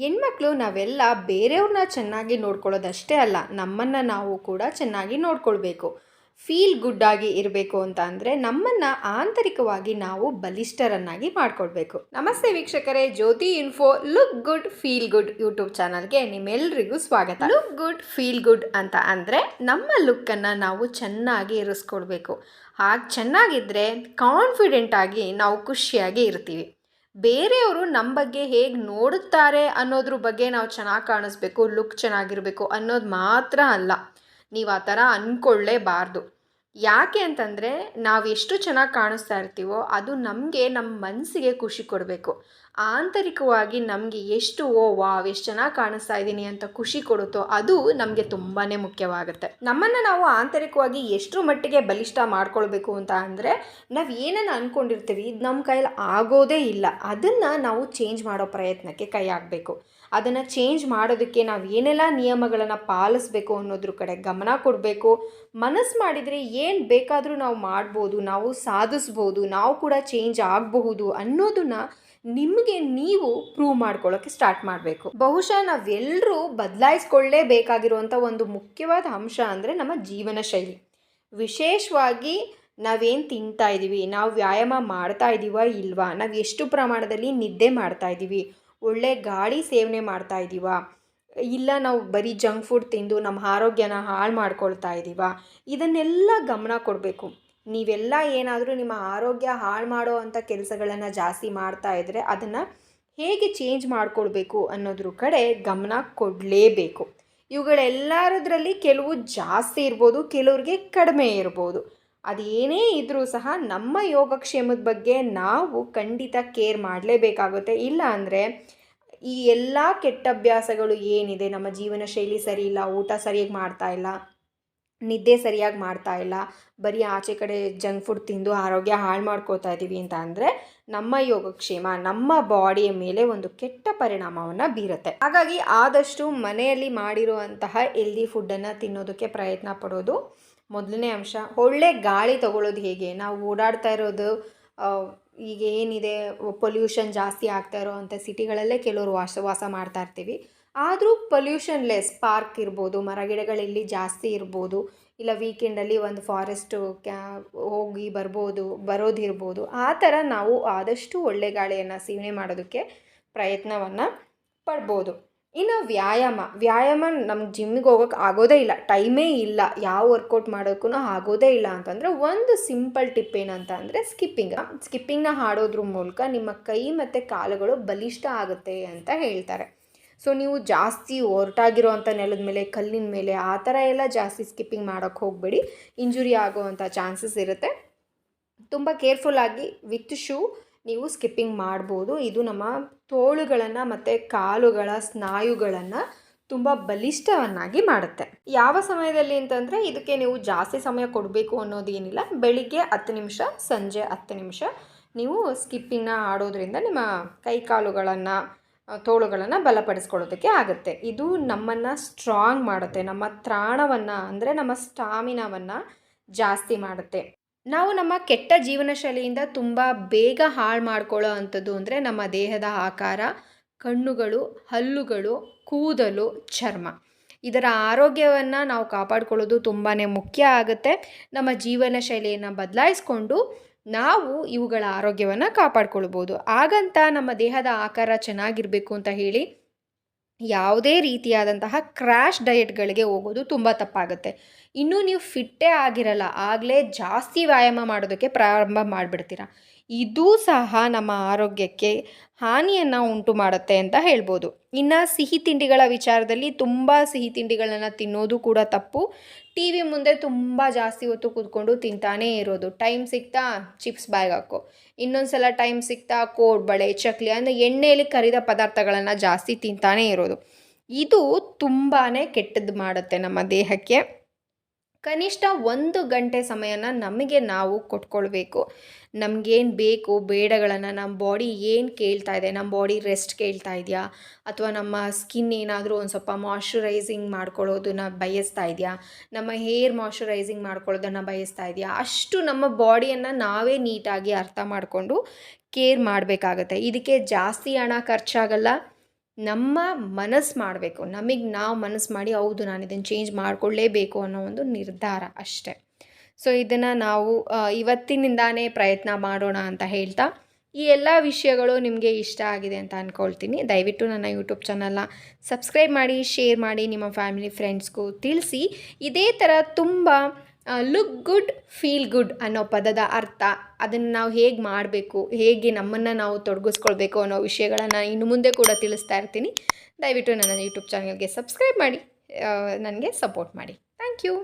ಹೆಣ್ಮಕ್ಳು ನಾವೆಲ್ಲ ಬೇರೆಯವ್ರನ್ನ ಚೆನ್ನಾಗಿ ನೋಡ್ಕೊಳ್ಳೋದಷ್ಟೇ ಅಲ್ಲ, ನಮ್ಮನ್ನು ನಾವು ಕೂಡ ಚೆನ್ನಾಗಿ ನೋಡ್ಕೊಳ್ಬೇಕು. ಫೀಲ್ ಗುಡ್ ಆಗಿ ಇರಬೇಕು ಅಂತ ಅಂದರೆ ನಮ್ಮನ್ನು ಆಂತರಿಕವಾಗಿ ನಾವು ಬಲಿಷ್ಠರನ್ನಾಗಿ ಮಾಡ್ಕೊಳ್ಬೇಕು. ನಮಸ್ತೆ ವೀಕ್ಷಕರೇ, Jyothi info, look good, feel good YouTube ಚಾನಲ್ಗೆ ನಿಮ್ಮೆಲ್ಲರಿಗೂ ಸ್ವಾಗತ. ಲುಕ್ ಗುಡ್, ಫೀಲ್ ಗುಡ್ ಅಂತ ಅಂದರೆ ನಮ್ಮ ಲುಕ್ಕನ್ನು ನಾವು ಚೆನ್ನಾಗಿ ಇರಿಸ್ಕೊಳ್ಬೇಕು. ಹಾಗೆ ಚೆನ್ನಾಗಿದ್ದರೆ ಕಾನ್ಫಿಡೆಂಟ್ ಆಗಿ ನಾವು ಖುಷಿಯಾಗಿ ಇರ್ತೀವಿ. ಬೇರೆಯವರು ನಮ್ಮ ಬಗ್ಗೆ ಹೇಗೆ ನೋಡುತ್ತಾರೆ ಅನ್ನೋದ್ರ ಬಗ್ಗೆ ನಾವು ಚೆನ್ನಾಗಿ ಕಾಣಿಸ್ಬೇಕು ಲುಕ್ ಚೆನ್ನಾಗಿರಬೇಕು ಅನ್ನೋದು ಮಾತ್ರ ಅಲ್ಲ. ನೀವು ಆ ಥರ ಅಂದ್ಕೊಳ್ಳೇಬಾರ್ದು ಯಾಕೆ ಅಂತಂದರೆ ನಾವು ಎಷ್ಟು ಚೆನ್ನಾಗಿ ಕಾಣಿಸ್ತಾ ಇರ್ತೀವೋ ಅದು ನಮಗೆ ನಮ್ಮ ಮನಸ್ಸಿಗೆ ಖುಷಿ ಕೊಡಬೇಕು. ಆಂತರಿಕವಾಗಿ ನಮಗೆ ಎಷ್ಟು, ಓ, ವಾವ್, ಎಷ್ಟು ಚೆನ್ನಾಗಿ ಕಾಣಿಸ್ತಾ ಇದ್ದೀನಿ ಅಂತ ಖುಷಿ ಕೊಡುತ್ತೋ ಅದು ನಮಗೆ ತುಂಬಾ ಮುಖ್ಯವಾಗುತ್ತೆ. ನಮ್ಮನ್ನು ನಾವು ಆಂತರಿಕವಾಗಿ ಎಷ್ಟರ ಮಟ್ಟಿಗೆ ಬಲಿಷ್ಠ ಮಾಡ್ಕೊಳ್ಬೇಕು ಅಂತ ಅಂದರೆ ನಾವು ಏನನ್ನು ಅಂದ್ಕೊಂಡಿರ್ತೀವಿ ಇದು ನಮ್ಮ ಕೈಯಲ್ಲಿ ಆಗೋದೇ ಇಲ್ಲ. ಅದನ್ನು ನಾವು ಚೇಂಜ್ ಮಾಡೋ ಪ್ರಯತ್ನಕ್ಕೆ ಕೈ ಹಾಕಬೇಕು. ಅದನ್ನು ಚೇಂಜ್ ಮಾಡೋದಕ್ಕೆ ನಾವು ಏನೆಲ್ಲ ನಿಯಮಗಳನ್ನು ಪಾಲಿಸ್ಬೇಕು ಅನ್ನೋದ್ರ ಕಡೆ ಗಮನ ಕೊಡಬೇಕು. ಮನಸ್ಸು ಮಾಡಿದರೆ ಏನು ಬೇಕಾದರೂ ನಾವು ಮಾಡ್ಬೋದು, ನಾವು ಸಾಧಿಸ್ಬೋದು, ನಾವು ಕೂಡ ಚೇಂಜ್ ಆಗಬಹುದು ಅನ್ನೋದನ್ನು ನಿಮಗೆ ನೀವು ಪ್ರೂವ್ ಮಾಡ್ಕೊಳ್ಳೋಕ್ಕೆ ಸ್ಟಾರ್ಟ್ ಮಾಡಬೇಕು. ಬಹುಶಃ ನಾವೆಲ್ಲರೂ ಬದಲಾಯಿಸ್ಕೊಳ್ಳೇಬೇಕಾಗಿರುವಂಥ ಒಂದು ಮುಖ್ಯವಾದ ಅಂಶ ಅಂದರೆ ನಮ್ಮ ಜೀವನ ಶೈಲಿ. ವಿಶೇಷವಾಗಿ ನಾವೇನು ತಿಂತಾ ಇದ್ದೀವಿ ನಾವು ವ್ಯಾಯಾಮ ಮಾಡ್ತಾ ಇದ್ದೀವ ಇಲ್ವಾ, ನಾವು ಎಷ್ಟು ಪ್ರಮಾಣದಲ್ಲಿ ನಿದ್ದೆ ಮಾಡ್ತಾ ಇದ್ದೀವಿ ಒಳ್ಳೆ ಗಾಳಿ ಸೇವನೆ ಮಾಡ್ತಾ ಇದ್ದೀವ ಇಲ್ಲ ನಾವು ಬರೀ ಜಂಕ್ ಫುಡ್ ತಿಂದು ನಮ್ಮ ಆರೋಗ್ಯನ ಹಾಳು ಮಾಡ್ಕೊಳ್ತಾ ಇದ್ದೀವ ಇದನ್ನೆಲ್ಲ ಗಮನ ಕೊಡಬೇಕು. ನೀವೆಲ್ಲ ಏನಾದರೂ ನಿಮ್ಮ ಆರೋಗ್ಯ ಹಾಳು ಮಾಡೋ ಅಂಥ ಕೆಲಸಗಳನ್ನು ಜಾಸ್ತಿ ಮಾಡ್ತಾ ಇದ್ದರೆ ಅದನ್ನು ಹೇಗೆ ಚೇಂಜ್ ಮಾಡ್ಕೊಳ್ಬೇಕು ಅನ್ನೋದ್ರ ಕಡೆ ಗಮನ ಕೊಡಲೇಬೇಕು. ಇವುಗಳೆಲ್ಲರದ್ರಲ್ಲಿ ಕೆಲವು ಜಾಸ್ತಿ ಇರ್ಬೋದು, ಕೆಲವ್ರಿಗೆ ಕಡಿಮೆ ಇರ್ಬೋದು. ಅದೇನೇ ಇದ್ದರೂ ಸಹ ನಮ್ಮ ಯೋಗಕ್ಷೇಮದ ಬಗ್ಗೆ ನಾವು ಖಂಡಿತ ಕೇರ್ ಮಾಡಲೇಬೇಕಾಗುತ್ತೆ. ಇಲ್ಲ ಅಂದರೆ ಈ ಎಲ್ಲ ಕೆಟ್ಟ ಅಭ್ಯಾಸಗಳು ಏನಿದೆ, ನಮ್ಮ ಜೀವನ ಶೈಲಿ ಸರಿ ಇಲ್ಲ, ಊಟ ಸರಿಯಾಗಿ ಮಾಡ್ತಾ ಇಲ್ಲ, ನಿದ್ದೆ ಸರಿಯಾಗಿ ಮಾಡ್ತಾ ಇಲ್ಲ, ಬರೀ ಆಚೆ ಕಡೆ ಜಂಕ್ ಫುಡ್ ತಿಂದು ಆರೋಗ್ಯ ಹಾಳು ಮಾಡ್ಕೋತಾ ಇದ್ದೀವಿ ಅಂತ ಅಂದರೆ ನಮ್ಮ ಯೋಗಕ್ಷೇಮ, ನಮ್ಮ ಬಾಡಿಯ ಮೇಲೆ ಒಂದು ಕೆಟ್ಟ ಪರಿಣಾಮವನ್ನು ಬೀರುತ್ತೆ. ಹಾಗಾಗಿ ಆದಷ್ಟು ಮನೆಯಲ್ಲಿ ಮಾಡಿರುವಂತಹ ಹೆಲ್ದಿ ಫುಡ್ಡನ್ನು ತಿನ್ನೋದಕ್ಕೆ ಪ್ರಯತ್ನ ಪಡೋದು ಮೊದಲನೇ ಅಂಶ, ಒಳ್ಳೆ ಗಾಳಿ ತಗೊಳ್ಳೋದು ಹೇಗೆ? ನಾವು ಓಡಾಡ್ತಾ ಇರೋದು ಈಗ ಏನಿದೆ ಪೊಲ್ಯೂಷನ್ ಜಾಸ್ತಿ ಆಗ್ತಾ ಇರೋ ಅಂಥ ಸಿಟಿಗಳಲ್ಲೇ ಕೆಲವರು ವಾಸ ವಾಸ ಮಾಡ್ತಾ ಇರ್ತೀವಿ. ಆದರೂ ಪೊಲ್ಯೂಷನ್ ಲೆಸ್ ಪಾರ್ಕ್ ಇರ್ಬೋದು ಮರಗಿಡಗಳಲ್ಲಿ ಜಾಸ್ತಿ ಇರ್ಬೋದು, ಇಲ್ಲ ವೀಕೆಂಡಲ್ಲಿ ಒಂದು ಫಾರೆಸ್ಟು ಕ್ಯಾ, ಹೋಗಿ ಬರ್ಬೋದು ಬರೋದಿರ್ಬೋದು ಆ ಥರ ನಾವು ಆದಷ್ಟು ಒಳ್ಳೆ ಗಾಳಿಯನ್ನು ಸೇವನೆ ಮಾಡೋದಕ್ಕೆ ಪ್ರಯತ್ನವನ್ನು ಪಡ್ಬೋದು. ಇನ್ನು ವ್ಯಾಯಾಮ ವ್ಯಾಯಾಮ ನಮ್ಗೆ ಜಿಮ್ಮಿಗೆ ಹೋಗೋಕೆ ಆಗೋದೇ ಇಲ್ಲ. ಟೈಮೇ ಇಲ್ಲ. ಯಾವ ವರ್ಕೌಟ್ ಮಾಡೋಕ್ಕೂ ಆಗೋದೇ ಇಲ್ಲ ಅಂತಂದರೆ ಒಂದು ಸಿಂಪಲ್ ಟಿಪ್ ಏನಂತ ಅಂದರೆ ಸ್ಕಿಪ್ಪಿಂಗ್ ಸ್ಕಿಪ್ಪಿಂಗ್ನ ಹಾಡೋದ್ರ ಮೂಲಕ ನಿಮ್ಮ ಕೈ ಮತ್ತು ಕಾಲುಗಳು ಬಲಿಷ್ಠ ಆಗುತ್ತೆ ಅಂತ ಹೇಳ್ತಾರೆ. ಸೊ ನೀವು ಜಾಸ್ತಿ ಹೊರಟಾಗಿರೋ ಅಂಥ ನೆಲದ ಮೇಲೆ, ಕಲ್ಲಿನ ಮೇಲೆ ಆ ಥರ ಎಲ್ಲ ಜಾಸ್ತಿ ಸ್ಕಿಪ್ಪಿಂಗ್ ಮಾಡೋಕ್ಕೆ ಹೋಗಬೇಡಿ. ಇಂಜುರಿ ಆಗೋವಂಥ ಚಾನ್ಸಸ್ ಇರುತ್ತೆ. ತುಂಬ ಕೇರ್ಫುಲ್ಲಾಗಿ ವಿತ್ ಶೂ ನೀವು ಸ್ಕಿಪ್ಪಿಂಗ್ ಮಾಡ್ಬೋದು. ಇದು ನಮ್ಮ ತೋಳುಗಳನ್ನು ಮತ್ತು ಕಾಲುಗಳ ಸ್ನಾಯುಗಳನ್ನು ತುಂಬ ಬಲಿಷ್ಠವನ್ನಾಗಿ ಮಾಡುತ್ತೆ. ಯಾವ ಸಮಯದಲ್ಲಿ ಅಂತಂದರೆ ಇದಕ್ಕೆ ನೀವು ಜಾಸ್ತಿ ಸಮಯ ಕೊಡಬೇಕು ಅನ್ನೋದೇನಿಲ್ಲ ಬೆಳಿಗ್ಗೆ ಹತ್ತು ನಿಮಿಷ, ಸಂಜೆ ಹತ್ತು ನಿಮಿಷ ನೀವು ಸ್ಕಿಪ್ಪಿಂಗ್ನ ಆಡೋದ್ರಿಂದ ನಿಮ್ಮ ಕೈ ಕಾಲುಗಳನ್ನು ತೋಳುಗಳನ್ನು ಬಲಪಡಿಸ್ಕೊಳ್ಳೋದಕ್ಕೆ ಆಗುತ್ತೆ. ಇದು ನಮ್ಮನ್ನು ಸ್ಟ್ರಾಂಗ್ ಮಾಡುತ್ತೆ. ನಮ್ಮ ತ್ರಾಣವನ್ನು ಅಂದರೆ ನಮ್ಮ ಸ್ಟಾಮಿನಾವನ್ನು ಜಾಸ್ತಿ ಮಾಡುತ್ತೆ. ನಾವು ನಮ್ಮ ಕೆಟ್ಟ ಜೀವನ ಶೈಲಿಯಿಂದ ತುಂಬ ಬೇಗ ಹಾಳು ಮಾಡ್ಕೊಳ್ಳೋ ಅಂಥದ್ದು ಅಂದರೆ ನಮ್ಮ ದೇಹದ ಆಕಾರ, ಕಣ್ಣುಗಳು, ಹಲ್ಲುಗಳು, ಕೂದಲು, ಚರ್ಮ. ಇದರ ಆರೋಗ್ಯವನ್ನು ನಾವು ಕಾಪಾಡ್ಕೊಳ್ಳೋದು ತುಂಬಾ ಮುಖ್ಯ ಆಗುತ್ತೆ. ನಮ್ಮ ಜೀವನ ಶೈಲಿಯನ್ನು ಬದಲಾಯಿಸ್ಕೊಂಡು ನಾವು ಇವುಗಳ ಆರೋಗ್ಯವನ್ನು ಕಾಪಾಡ್ಕೊಳ್ಬೋದು. ಹಾಗಂತ ನಮ್ಮ ದೇಹದ ಆಕಾರ ಚೆನ್ನಾಗಿರಬೇಕು ಅಂತ ಹೇಳಿ ಯಾವುದೇ ರೀತಿಯಾದಂತಹ ಕ್ರ್ಯಾಶ್ ಡಯೆಟ್ಗಳಿಗೆ ಹೋಗೋದು ತುಂಬ ತಪ್ಪಾಗುತ್ತೆ. ಇನ್ನೂ ನೀವು ಫಿಟ್ಟೇ ಆಗಿರಲ್ಲ, ಆಗಲೇ ಜಾಸ್ತಿ ವ್ಯಾಯಾಮ ಮಾಡೋದಕ್ಕೆ ಪ್ರಾರಂಭ ಮಾಡಿಬಿಡ್ತೀರ. ಇದೂ ಸಹ ನಮ್ಮ ಆರೋಗ್ಯಕ್ಕೆ ಹಾನಿಯನ್ನು ಉಂಟು ಮಾಡುತ್ತೆ ಅಂತ ಹೇಳ್ಬೋದು. ಇನ್ನು ಸಿಹಿ ತಿಂಡಿಗಳ ವಿಚಾರದಲ್ಲಿ ತುಂಬ ಸಿಹಿ ತಿಂಡಿಗಳನ್ನು ತಿನ್ನೋದು ಕೂಡ ತಪ್ಪು. ಟಿ ವಿ ಮುಂದೆ ತುಂಬ ಜಾಸ್ತಿ ಹೊತ್ತು ಕೂತ್ಕೊಂಡು ತಿಂತಾನೇ ಇರೋದು. ಟೈಮ್ ಸಿಗ್ತಾ ಚಿಪ್ಸ್ ಬ್ಯಾಗ್ ಹಾಕೋ. ಇನ್ನೊಂದು ಸಲ ಟೈಮ್ ಸಿಗ್ತಾ ಕೋಡ್ಬಳೆ ಚಕ್ಲಿ, ಅಂದರೆ ಎಣ್ಣೆಯಲ್ಲಿ ಕರಿದ ಪದಾರ್ಥಗಳನ್ನು ಜಾಸ್ತಿ ತಿಂತಾನೇ ಇರೋದು. ಇದು ತುಂಬಾ ಕೆಟ್ಟದ್ದು ಮಾಡುತ್ತೆ ನಮ್ಮ ದೇಹಕ್ಕೆ. ಕನಿಷ್ಠ ಒಂದು ಗಂಟೆ ಸಮಯನ ನಮಗೆ ನಾವು ಕೊಟ್ಕೊಳ್ಬೇಕು. ನಮಗೇನು ಬೇಕು, ಬೇಡಗಳನ್ನು ನಮ್ಮ ಬಾಡಿ ಏನು ಕೇಳ್ತಾ ಇದೆ ನಮ್ಮ ಬಾಡಿ ರೆಸ್ಟ್ ಕೇಳ್ತಾ ಇದೆಯಾ? ಅಥವಾ ನಮ್ಮ ಸ್ಕಿನ್ ಏನಾದರೂ ಒಂದು ಸ್ವಲ್ಪ ಮಾಯ್ಶ್ಚರೈಸಿಂಗ್ ಮಾಡ್ಕೊಳ್ಳೋದನ್ನ ಬಯಸ್ತಾ ಇದೆಯಾ? ನಮ್ಮ ಹೇರ್ ಮಾಯ್ಶ್ಚರೈಸಿಂಗ್ ಮಾಡ್ಕೊಳ್ಳೋದನ್ನು ಬಯಸ್ತಾ ಇದೆಯಾ? ಅಷ್ಟು ನಮ್ಮ ಬಾಡಿಯನ್ನು ನಾವೇ ನೀಟಾಗಿ ಅರ್ಥ ಮಾಡಿಕೊಂಡು ಕೇರ್ ಮಾಡಬೇಕಾಗತ್ತೆ. ಇದಕ್ಕೆ ಜಾಸ್ತಿ ಹಣ ಖರ್ಚಾಗಲ್ಲ. ನಮ್ಮ ಮನಸ್ಸು ಮಾಡಬೇಕು. ನಮಗೆ ನಾವು ಮನಸ್ಸು ಮಾಡಿ, ಹೌದು, ನಾನು ಇದನ್ನು ಚೇಂಜ್ ಮಾಡಿಕೊಳ್ಳೇಬೇಕು ಅನ್ನೋ ಒಂದು ನಿರ್ಧಾರ ಅಷ್ಟೆ. ಸೊ ಇದನ್ನು ನಾವು ಇವತ್ತಿನಿಂದಾನೇ ಪ್ರಯತ್ನ ಮಾಡೋಣ ಅಂತ ಹೇಳ್ತಾ, ಈ ಎಲ್ಲ ವಿಷಯಗಳು ನಿಮಗೆ ಇಷ್ಟ ಆಗಿದೆ ಅಂತ ಅಂದ್ಕೊಳ್ತೀನಿ ದಯವಿಟ್ಟು ನನ್ನ ಯೂಟ್ಯೂಬ್ ಚಾನಲ್ನ ಸಬ್ಸ್ಕ್ರೈಬ್ ಮಾಡಿ ಶೇರ್ ಮಾಡಿ, ನಿಮ್ಮ ಫ್ಯಾಮಿಲಿ ಫ್ರೆಂಡ್ಸ್ಗೂ ತಿಳಿಸಿ. ಇದೇ ಥರ ತುಂಬ ಲುಕ್ ಗುಡ್ ಫೀಲ್ ಗುಡ್ ಅನ್ನೋ ಪದದ ಅರ್ಥ. ಅದನ್ನು ನಾವು ಹೇಗೆ ಮಾಡಬೇಕು, ಹೇಗೆ ನಮ್ಮನ್ನು ನಾವು ತೊಡಗಿಸ್ಕೊಳ್ಬೇಕು ಅನ್ನೋ ವಿಷಯಗಳನ್ನು ಇನ್ನು ಮುಂದೆ ಕೂಡ ತಿಳಿಸ್ತಾ ಇರ್ತೀನಿ. ದಯವಿಟ್ಟು ನನ್ನ ಯೂಟ್ಯೂಬ್ ಚಾನಲ್ಗೆ ಸಬ್ಸ್ಕ್ರೈಬ್ ಮಾಡಿ ನನಗೆ ಸಪೋರ್ಟ್ ಮಾಡಿ. Thank you